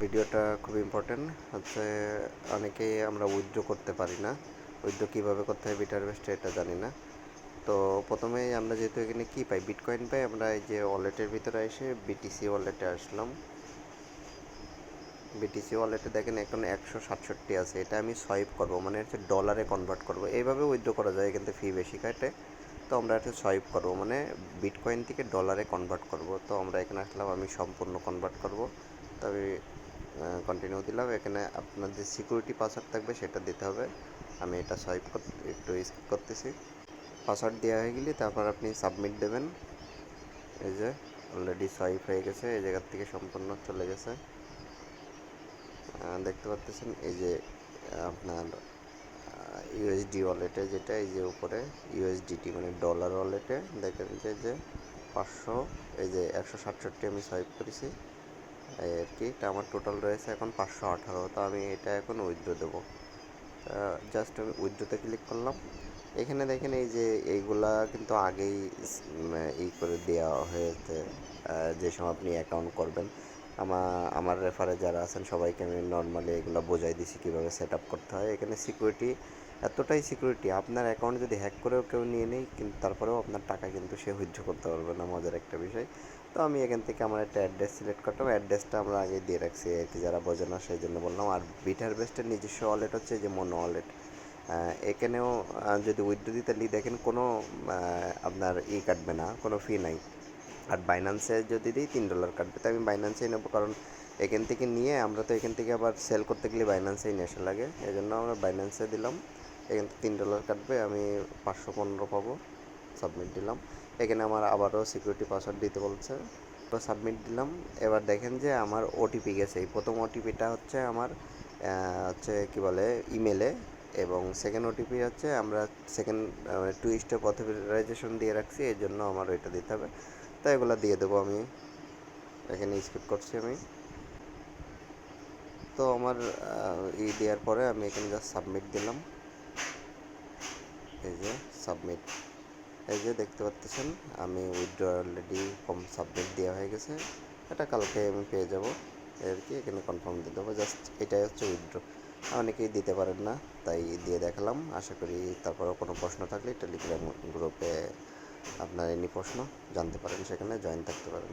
ভিডিওটা খুব ইম্পর্টেন্ট হচ্ছে অনেকেই আমরা উইথড্র করতে পারি না। উইথড্র কীভাবে করতে হয় বিটার বেস্টে এটা জানি না। তো প্রথমেই আমরা যেহেতু এখানে কী পাই বিটকয়েন পাই, আমরা এই যে ওয়ালেটের ভিতরে এসে বিটিসি ওয়ালেটে আসলাম। বিটিসি ওয়ালেটে দেখেন এখন একশো সাতষট্টি আছে, এটা আমি সোয়াইপ করব মানে হচ্ছে ডলারে কনভার্ট করব। এইভাবে উইথড্র করা যায়, কিন্তু ফি বেশি কাটে। তো আমরা একটা সোয়াইপ করব মানে বিটকয়েন থেকে ডলারে কনভার্ট করব। তো আমরা এখানে আসলাম, আমি সম্পূর্ণ কনভার্ট করব। তবে কন্টিনিউ দিলাম এখানে আপনার যে সিকিউরিটি পাসওয়ার্ড থাকবে সেটা দিতে হবে। আমি এটা সোয়াইপ একটু স্কিপ করতেছি। পাসওয়ার্ড দেওয়া হয়ে গেলে তারপর আপনি সাবমিট দেবেন। এই যে অলরেডি সোয়াইপ হয়ে গেছে, এই জায়গার থেকে সম্পূর্ণ চলে গেছে। দেখতে পাচ্ছেন এই যে, আপনার ইউএসডি ওয়ালেটে যেটা, এই যে উপরে ইউএসডিটি মানে ডলার ওয়ালেটে দেখেন যে পাঁচশো, এই যে, একশো সাতষট্টি আমি সোয়াইপ করেছি। এই আর কি? এটা আমার টোটাল রয়েছে এখন পাঁচশো আঠারো। তো আমি এটা এখন উইথড্র দেবো। জাস্ট আমি উইথড্রোতে ক্লিক করলাম। এখানে দেখেন এই যে এইগুলা কিন্তু আগেই স- উম, ই করে দেওয়া হয়েছে। যে সময় আপনি অ্যাকাউন্ট করবেন। আমার আমার রেফারে যারা আছেন সবাইকে আমি নর্মালি এগুলো বোঝাই দিছি কীভাবে সেট আপ করতে হয়। এখানে সিকিউরিটি এতটাই সিকিউরিটি আপনার অ্যাকাউন্ট যদি হ্যাক করেও কেউ নিয়ে নেই কিন্তু তারপরেও আপনার টাকা কিন্তু সে সহ্য করতে পারবে না, মজার একটা বিষয়। তো আমি এখান থেকে আমার একটা অ্যাড্রেস সিলেক্ট করতাম অ্যাড্রেসটা আমরা আগে দিয়ে রাখছি আর কি, যারা বোঝে না সেই জন্য বললাম। আর বিটার বেস্টের নিজস্ব ওয়ালেট হচ্ছে যে মনো ওয়ালেট এখানেও যদি উইথড্র দিতে লি দেখেন, কোনো আপনার ই কাটবে না, কোনো ফি নাই। আর বাইন্যান্সে যদি দিই, তিন ডলার কাটবে। তো আমি বাইন্যান্সেই নেব, কারণ এখান থেকে নিয়ে আমরা তো এখান থেকে আবার সেল করতে গেলে বাইন্যান্সেই নেশা লাগে। এই জন্য আমরা বাইন্যান্সে দিলাম। এখান থেকে তিন ডলার কাটবে, আমি পাঁচশো পনেরো পাবো। সাবমিট দিলাম। এখানে আমার আবারও সিকিউরিটি পাসওয়ার্ড দিতে বলছে। তো সাবমিট দিলাম। এবার দেখেন যে আমার ওটিপি গেছে। এই প্রথম ওটিপিটা হচ্ছে আমার হচ্ছে কি বলে ইমেলে এবং সেকেন্ড ওটিপি হচ্ছে আমরা সেকেন্ড মানে টু স্টেপ অথরাইজেশন দিয়ে রাখছি, এই জন্য আমার ওইটা দিতে হবে। তো এগুলো দিয়ে দেবো আমি। এখানে স্কিপ করছি আমি। তো আমার ই দেওয়ার পরে আমি এখানে জাস্ট সাবমিট দিলাম। এই যে সাবমিট এই যে দেখতে পাচ্ছেন আমি উইথড্র অলরেডি কম সাবমিট দেওয়া হয়ে গেছে। এটা কালকে আমি পেয়ে যাব। আর কি এখানে কনফার্ম দিয়ে দেবো। জাস্ট এটাই হচ্ছে উইথড্র অনেকেই দিতে পারেন না, তাই দিয়ে দেখালাম। আশা করি তারপরেও কোনো প্রশ্ন থাকলে টেলিগ্রাম গ্রুপে আপনার এনি প্রশ্ন জানতে পারেন, সেখানে জয়েন থাকতে পারেন।